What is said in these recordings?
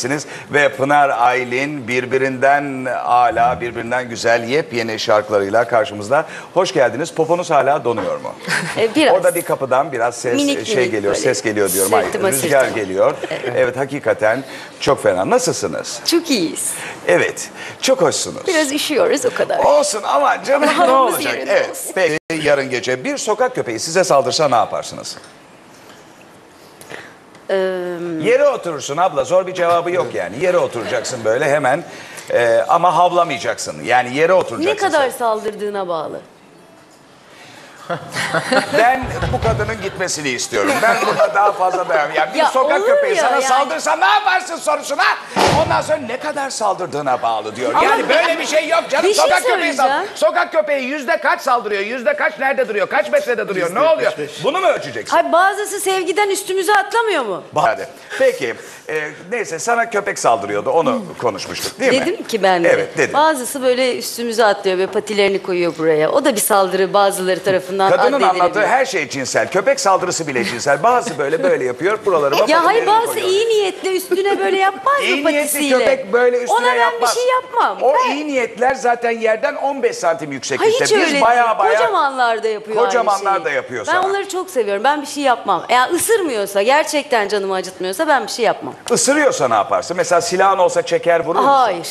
Siniz ve Pınar Aylin birbirinden ala, birbirinden güzel yepyeni şarkılarıyla karşımızda. Hoş geldiniz. Poponuz hala donuyor mu? E, biraz. Orada bir kapıdan biraz ses Minik şey minik geliyor, böyle ses geliyor diyorum. Ay, sırtıma rüzgar sırtıma. geliyor. Evet. hakikaten çok fena. Nasılsınız? Çok iyiyiz. Evet, çok hoşsunuz. Biraz üşüyoruz o kadar. Olsun ama canım ne olacak? Evet, peki yarın gece bir sokak köpeği size saldırsa ne yaparsınız? Yere oturursun abla zor bir cevabı yok yani. Yere oturacaksın böyle hemen e, ama havlamayacaksın. Yani yere oturacaksın. Ne kadar saldırdığına bağlı. Ben bu kadının gitmesini istiyorum. Ben buna daha fazla dayanamam. Ya bir Ya sokak köpeği ya sana yani. saldırsa ne yaparsın sorusuna. Ondan sonra ne kadar saldırdığına bağlı diyor. Ama yani böyle bir şey yok canım. Bir şey sokak köpeği sal- söyleyeceğim. Sokak köpeği yüzde kaç saldırıyor? Yüzde kaç nerede duruyor? Kaç metrede duruyor? ne oluyor? Bunu mu ölçeceksin? Hayır bazısı sevgiden üstümüze atlamıyor mu? Hadi. Peki. e, neyse sana köpek saldırıyordu. Onu konuşmuştuk değil mi? Dedim ki ben de. Evet dedim. Bazısı böyle üstümüze atlıyor ve patilerini koyuyor buraya. O da bir saldırı bazıları tarafından Kadının addedilebilir. anlattığı her şey cinsel. Köpek saldırısı bile cinsel. Bazı böyle böyle yapıyor. Buralarıma Ya hayır koyuyor. iyi niyetle üstüne böyle yapmaz mı İyi niyetli patisiyle? köpek böyle üstüne Ona ben yapmaz. bir şey yapmam. O Ben- iyi niyetler zaten yerden 15 santim Hayır yükseklikte. hiç öyle Biz değil. baya baya... Kocamanlar da yapıyor Kocamanlar şeyi. da yapıyor Ben sana. onları çok seviyorum. Ben bir şey yapmam. Eğer ısırmıyorsa, gerçekten canımı acıtmıyorsa ben bir şey yapmam. Isırıyorsa ne yaparsın? Mesela silahın olsa çeker vurur musun? Hayır.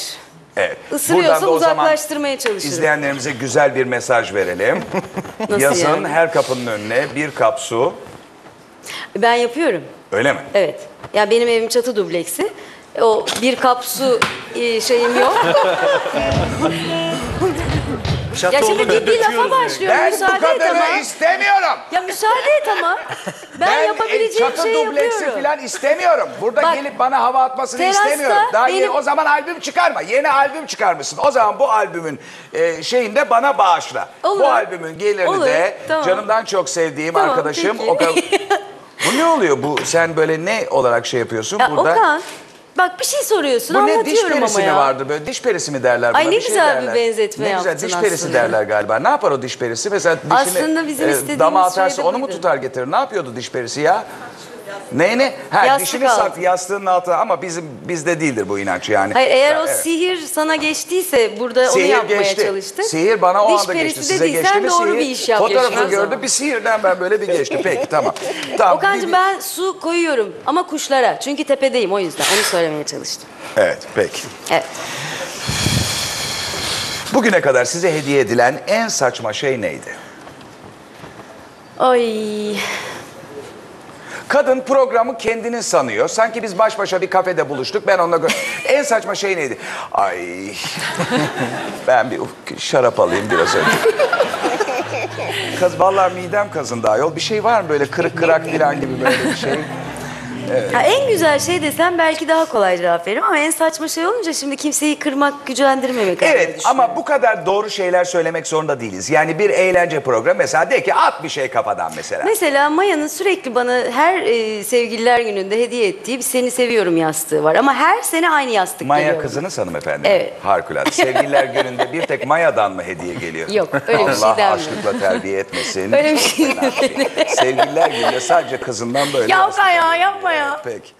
Evet. Isırıyorsa Buradan da o zaman uzaklaştırmaya çalışırım. izleyenlerimize güzel bir mesaj verelim. Nasıl Yazın yani? her kapının önüne bir kap su. Ben yapıyorum. Öyle mi? Evet. Ya benim evim çatı dubleksi. O bir kap su e, şeyim yok. ya şimdi bir, bir lafa başlıyorum. Ben bu müsaade et kadarı ama. istemiyorum. Ya müsaade et ama. Ben, e, yapabileceğim çatı şeyi dubleksi yapıyorum. falan istemiyorum. Burada Bak, gelip bana hava atmasını terasta istemiyorum. Daha yeni, benim- o zaman albüm çıkarma. Yeni albüm çıkarmışsın. O zaman bu albümün e, şeyinde bana bağışla. Olur. Bu albümün gelirini Olur, de tamam. canımdan çok sevdiğim Tamam, arkadaşım peki. Okan. bu ne oluyor bu? Sen böyle ne olarak şey yapıyorsun Ya burada? Okan bak bir şey soruyorsun Bu ne diş anlatıyorum perisi ama mi ya. vardı böyle diş perisi mi derler buna Ay ne bir şey güzel bir derler. benzetme Ne güzel yaptın diş perisi aslında. derler galiba. Ne yapar o diş perisi? Mesela dişini Aslında bizim istediğimiz dama şey atarsa onu mu buydu. tutar getirir? Ne yapıyordu diş perisi ya? Neyini? Ha Yastık dişini altı. sak yastığın altına ama bizim bizde değildir bu inanç yani. Hayır eğer o evet. sihir sana geçtiyse burada onu yapmaya çalıştık. Sihir bana o Diş anda perisi geçti. Size geçti mi doğru sihir? bir iş yapıyorsun Fotoğrafını zaman. bir sihirden ben böyle bir geçti. Peki tamam. tamam Okan'cığım bir- ben su koyuyorum ama kuşlara. Çünkü tepedeyim o yüzden onu söylemeye çalıştım. Evet peki. Evet. Bugüne kadar size hediye edilen en saçma şey neydi? Ay Kadın programı kendinin sanıyor. Sanki biz baş başa bir kafede buluştuk. Ben onunla... en saçma şey neydi? Ay... ben bir şarap alayım biraz önce. Kız vallahi midem kazındı ayol. Bir şey var mı böyle kırık kırak falan gibi böyle bir şey? Ya en güzel şey desem belki daha kolay cevap veririm ama en saçma şey olunca şimdi kimseyi kırmak, gücendirmemek Evet ama bu kadar doğru şeyler söylemek zorunda değiliz. Yani bir eğlence programı mesela de ki at bir şey kafadan mesela. Mesela Maya'nın sürekli bana her e, sevgililer gününde hediye ettiği bir seni seviyorum yastığı var. Ama her sene aynı yastık Maya geliyor. kızınız hanımefendi. Evet. Harikulade. Sevgililer gününde bir tek Maya'dan mı hediye geliyor? Yok, öyle bir şey Allah açlıkla terbiye etmesin. Öyle bir şey şey. Sevgililer gününde sadece kızından böyle. Ya Okan ya, yapma ya. Peki.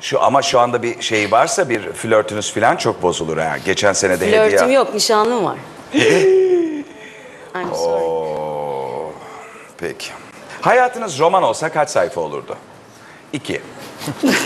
Şu ama şu anda bir şey varsa bir flörtünüz falan çok bozulur ha. Geçen sene de hediye. Flörtüm yok, nişanlım var. I'm sorry. Oo, Peki. Hayatınız roman olsa kaç sayfa olurdu? İki.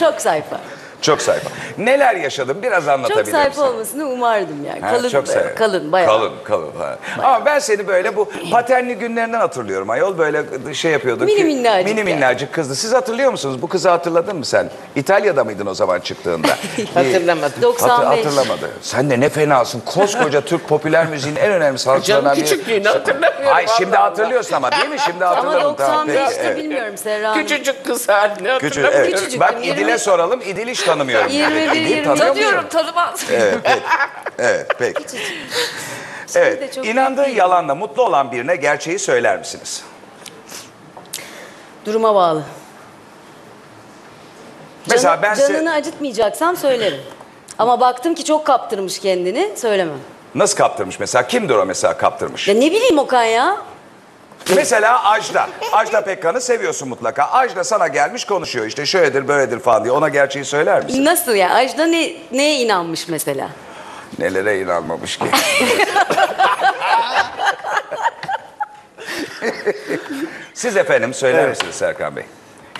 Çok sayfa. Çok sayfa. Neler yaşadım biraz anlatabilir Çok sayfa misin? olmasını umardım yani. Ha, kalın, çok böyle, sayfa. kalın, bayağı. Kalın, kalın. ha. Ama ben seni böyle bu paternli günlerinden hatırlıyorum ayol. Böyle şey yapıyorduk. Mini ki- minnacık Mini yani. minnacık kızdı. Siz hatırlıyor musunuz? Bu kızı hatırladın mı sen? İtalya'da mıydın o zaman çıktığında? Hatırlamadım. 95. hatırlamadı. Sen de ne fenasın. Koskoca Türk popüler müziğin en önemli sanatçılarından Canım biri. küçüklüğünü hatırlamıyorum. Ay şimdi hatırlıyorsun ama değil mi? Şimdi Ama hatırladım. Tamam, peki, 95'te evet. bilmiyorum Serra. Küçücük kız halini hatırlamıyorum. evet. Küçücük, Bak İdil'e soralım. İdil hiç tanımıyorum. Yirmi Evet, bir, İdil yirmi tanıyor Tanıyorum musun? tanımaz. Evet, peki. Evet, peki. Evet, inandığı yalanla mutlu olan birine gerçeği söyler misiniz? Duruma bağlı. Mesela Canı- ben size- Canını acıtmayacaksam söylerim. Ama baktım ki çok kaptırmış kendini, söylemem. Nasıl kaptırmış mesela? Kimdir o mesela kaptırmış? Ya ne bileyim Okan ya? Mesela Ajda. Ajda Pekkan'ı seviyorsun mutlaka. Ajda sana gelmiş konuşuyor işte şöyledir böyledir falan diye. Ona gerçeği söyler misin? Nasıl ya? Ajda ne, neye inanmış mesela? Nelere inanmamış ki. Siz efendim söyler Evet. misiniz Serkan Bey?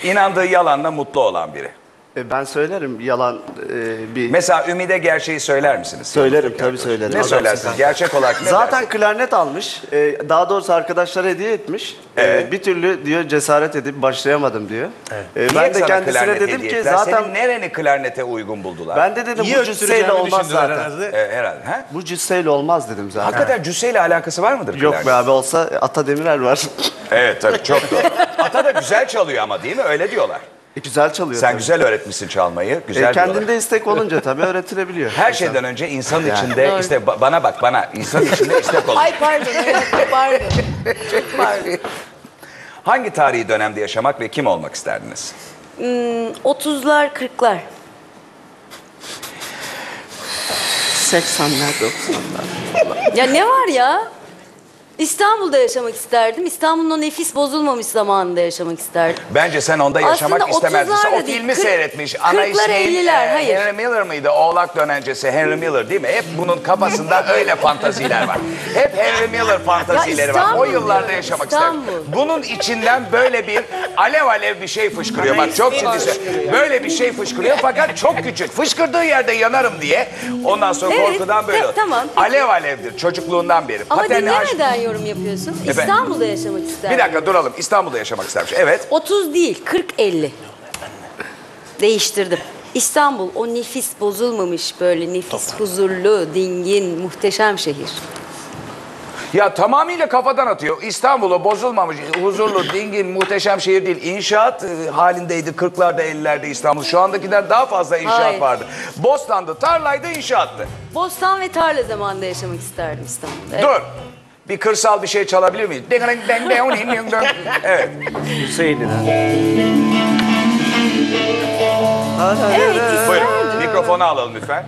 İnandığı yalanla mutlu olan biri. E, Ben söylerim yalan e, bir... Mesela Ümide gerçeği söyler misiniz? Söylerim tabii söylerim. Ne söylersiniz? Gerçek olarak ne Zaten dersiniz? klarnet almış. E, daha doğrusu arkadaşlara hediye etmiş. E, Evet. bir türlü diyor cesaret edip başlayamadım diyor. E, Niye ben de sana kendisine klarnet dedim hediye ki ettiler? zaten Senin nereni klarnete uygun buldular? ben de dedim İyi bu cüsseyle öttüreceğimi olmaz düşündüler zaten. herhalde. Ee, herhalde. Ha? Bu cüsseyle olmaz dedim zaten. Hakikaten cüsseyle alakası var mıdır Yok klarnet? be abi olsa Ata Demirer var. Evet tabii çok doğru. Ata da güzel çalıyor ama değil mi? Öyle diyorlar. E, güzel çalıyor Sen tabii. güzel öğretmişsin çalmayı. E, Güzel diyorlar. kendinde istek olunca tabii öğretilebiliyor. Her şeyden önce insan içinde işte ba- bana bak bana insan içinde istek olur. Ay pardon, evet, pardon. Çok pardon. Hangi tarihi dönemde yaşamak ve kim olmak isterdiniz? 30'lar, 40'lar. 80'ler 90'lar. Ya ne var ya? İstanbul'da yaşamak isterdim. İstanbul'un o nefis bozulmamış zamanında yaşamak isterdim. Bence sen onda yaşamak Aslında istemezdin. Sen 30'lar O da değil, filmi seyretmiş. Ana kırklar, ismi elliler, e, hayır. Henry Miller mıydı? Oğlak dönencesi Henry Miller değil mi? Hep bunun kafasında öyle fantaziler var. Hep Henry Miller fantazileri var. O İstanbul yıllarda diyorum, yaşamak İstanbul. isterdim. Bunun içinden böyle bir alev alev bir şey fışkırıyor. Bak çok ciddi söylüyorum. Böyle bir şey fışkırıyor fakat çok küçük. Fışkırdığı yerde yanarım diye. Ondan sonra Evet, korkudan böyle. te- tamam, peki. Alev alevdir çocukluğundan beri. Ama Patenli aşk- dinlemeden yorum yapıyorsun. İstanbul'da yaşamak isterdim. Bir dakika duralım. İstanbul'da yaşamak istermiş. Evet. 30 değil, 40-50. Değiştirdim. İstanbul o nefis bozulmamış böyle nefis huzurlu, dingin, muhteşem şehir. Ya tamamıyla kafadan atıyor. İstanbul'u bozulmamış, huzurlu, dingin, muhteşem şehir değil. İnşaat e, halindeydi 40'larda 50'lerde İstanbul. Şu andakinden daha fazla inşaat Hayır. vardı. Bostandı, tarlaydı, inşaattı. Bostan ve tarla zamanında yaşamak isterdim İstanbul'da. Evet. Dur. Bir kırsal bir şey çalabilir miyiz? evet. Hüseyin'in. Evet, Buyurun. Mikrofonu alalım lütfen.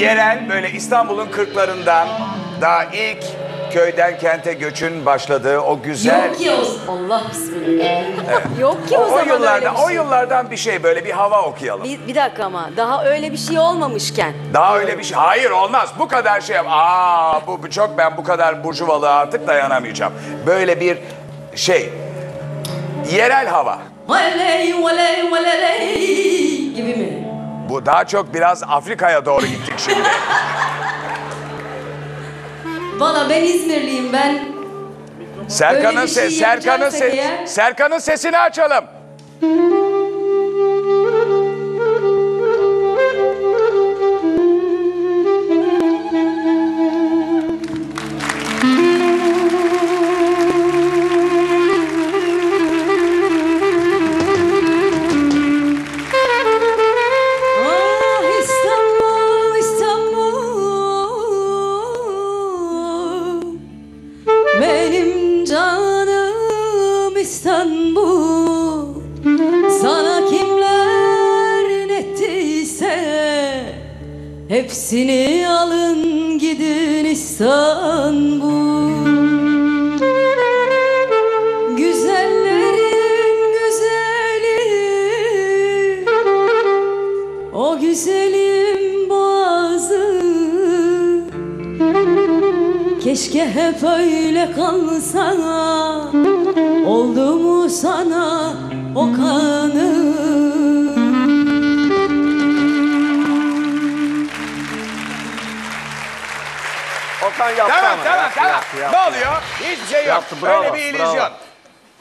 Yerel böyle İstanbul'un kırklarından daha ilk köyden kente göçün başladığı o güzel... Yok ki o Allah bismillah. Yok ki o, o, o zaman yıllardan, öyle bir o şey. yıllardan bir şey böyle bir hava okuyalım. Bir, bir dakika ama daha öyle bir şey olmamışken. Daha öyle bir şey. Hayır olmaz. Bu kadar şey. Aa bu, bu çok ben bu kadar burjuvalığa artık dayanamayacağım. Böyle bir şey. Yerel hava. Valey, valey, valey gibi mi? Bu daha çok biraz Afrika'ya doğru gittik şimdi. Valla ben İzmirliyim ben. Serkan'ın şey ses, Serkan'ın ses, Serkan'ın sesini açalım. Hepsini alın gidin İstanbul. Güzellerin güzeli. O güzelim boğazı. Keşke hep öyle kalsa. Oldu mu sana o kanı Okan yaptı Tamam ama. tamam yaptı, tamam. yaptı, ne oluyor? Hiçbir şey yok. Yaptı, bravo, Öyle bir bravo. illüzyon.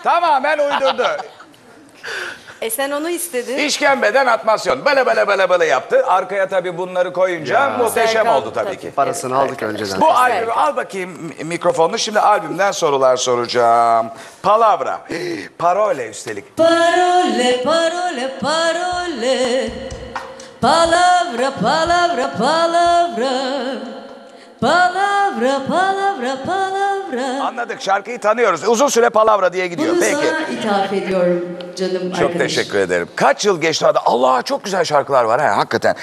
Tamamen uydurdu. E sen onu istedin İşkembeden atmasyon. Böyle böyle böyle böyle yaptı. Arkaya tabii bunları koyunca muhteşem Serkan, oldu tabii tabii. ki. Parasını aldık önceden. Bu albümü al bakayım mi- mikrofonunu. Şimdi albümden sorular soracağım. Palavra. Parole üstelik. Parole, parole, parole Palavra, palavra, palavra Palavra, palavra, palavra Anladık şarkıyı tanıyoruz. Uzun süre palavra diye gidiyor. Bunu Peki. sana ithaf ediyorum canım Çok arkadaşım. teşekkür ederim. Kaç yıl geçti arada? Allah çok güzel şarkılar var ha hakikaten.